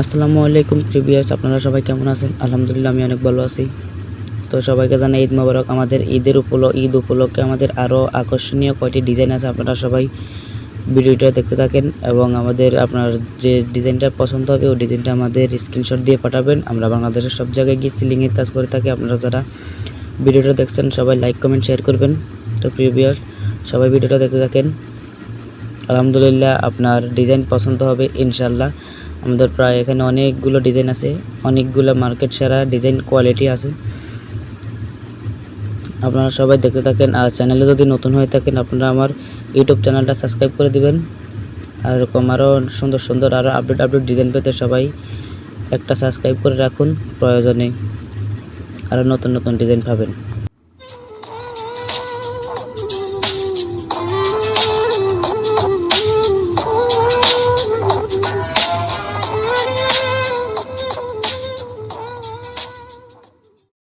আসসালামু আলাইকুম প্রিভিয়াস আপনারা সবাই কেমন আছেন? আলহামদুলিল্লাহ, আমি অনেক ভালো আছি। তো সবাইকে জানাই ঈদ মোবারক। আমাদের ঈদের উপল, ঈদ উপলক্ষে আমাদের আরও আকর্ষণীয় কয়টি ডিজাইন আছে আপনারা সবাই ভিডিওটা দেখতে থাকেন এবং আমাদের আপনার যে ডিজাইনটা পছন্দ হবে, ওই ডিজাইনটা আমাদের স্ক্রিনশট দিয়ে পাঠাবেন। আমরা বাংলাদেশের সব জায়গায় গিয়ে সিলিংয়ের কাজ করে থাকি। আপনারা যারা ভিডিওটা দেখছেন, সবাই লাইক কমেন্ট শেয়ার করবেন। তো প্রিভিয়াস সবাই ভিডিওটা দেখতে থাকেন। আলহামদুলিল্লাহ, আপনার ডিজাইন পছন্দ হবে ইনশাল্লাহ আমাদের প্রায় এখানে অনেকগুলো ডিজাইন আছে, অনেকগুলো মার্কেট সেরা ডিজাইন কোয়ালিটি আছে। আপনারা সবাই দেখতে থাকেন আর চ্যানেলে যদি নতুন হয়ে থাকেন, আপনারা আমার ইউটিউব চ্যানেলটা সাবস্ক্রাইব করে দিবেন। আর এরকম আরও সুন্দর সুন্দর আরও আপডেট আপডেট ডিজাইন পেতে সবাই একটা সাবস্ক্রাইব করে রাখুন, প্রয়োজনে আরও নতুন নতুন ডিজাইন পাবেন।